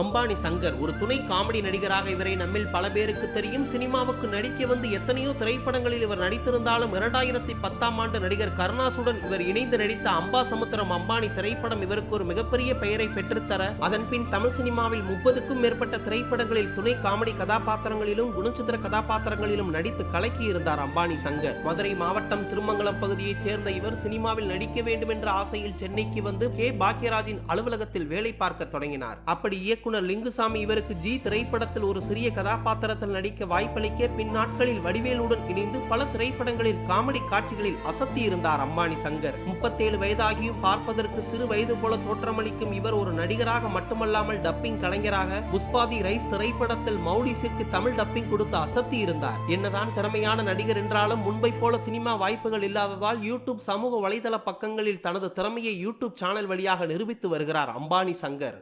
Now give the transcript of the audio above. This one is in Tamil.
அம்பானி சங்கர் ஒரு துணை காமெடி நடிகராக இவரை நம்மில் பல பேருக்கு தெரியும். சினிமாவுக்கு நடிக்க வந்து எத்தனையோ திரைப்படங்களில் இவர் நடித்திருந்தாலும் இரண்டாயிரத்தி பத்தாம் ஆண்டு நடிகர் கருணாசுடன் இவர் இணைந்து நடித்த அம்பா சமுத்திரம் அம்பானி திரைப்படம் இவருக்கு ஒரு மிகப்பெரிய பெயரை பெற்றுத்தர அதன்பின் தமிழ் சினிமாவில் முப்பதுக்கும் மேற்பட்ட திரைப்படங்களில் துணை காமெடி கதாபாத்திரங்களிலும் குணச்சித்திர கதாபாத்திரங்களிலும் நடித்து கலக்கி இருந்தார் அம்பானி சங்கர். மதுரை மாவட்டம் திருமங்கலம் பகுதியைச் சேர்ந்த இவர் சினிமாவில் நடிக்க வேண்டும் என்ற ஆசையில் சென்னைக்கு வந்து கே. பாக்யராஜின் அலுவலகத்தில் வேலை பார்க்க தொடங்கினார். அப்படி இயக்குனர் லிங்குசாமி இவருக்கு ஜி திரைப்படத்தில் ஒரு சிறிய கதாபாத்திரத்தில் நடிக்க வாய்ப்பளிக்க பின்னாட்களில் வடிவேலுடன் இணைந்து பல திரைப்படங்களில் காமெடி காட்சிகளில் அசத்தி இருந்தார் அம்பானி சங்கர். முப்பத்தேழு வயதாகியும் பார்ப்பதற்கு சிறு வயது போல தோற்றமளிக்கும் இவர் ஒரு நடிகராக மட்டுமல்லாமல் டப்பிங் கலைஞராக புஷ்பாதி ரைஸ் திரைப்படத்தில் மௌலிஸிற்கு தமிழ் டப்பிங் கொடுத்து அசத்தி இருந்தார். என்னதான் திறமையான நடிகர் என்றாலும் முன்பை போல சினிமா வாய்ப்புகள் இல்லாததால் யூடியூப் சமூக வலைதள பக்கங்களில் தனது திறமையை யூடியூப் சேனல் வழியாக நிரூபித்து வருகிறார் அம்பானி சங்கர்.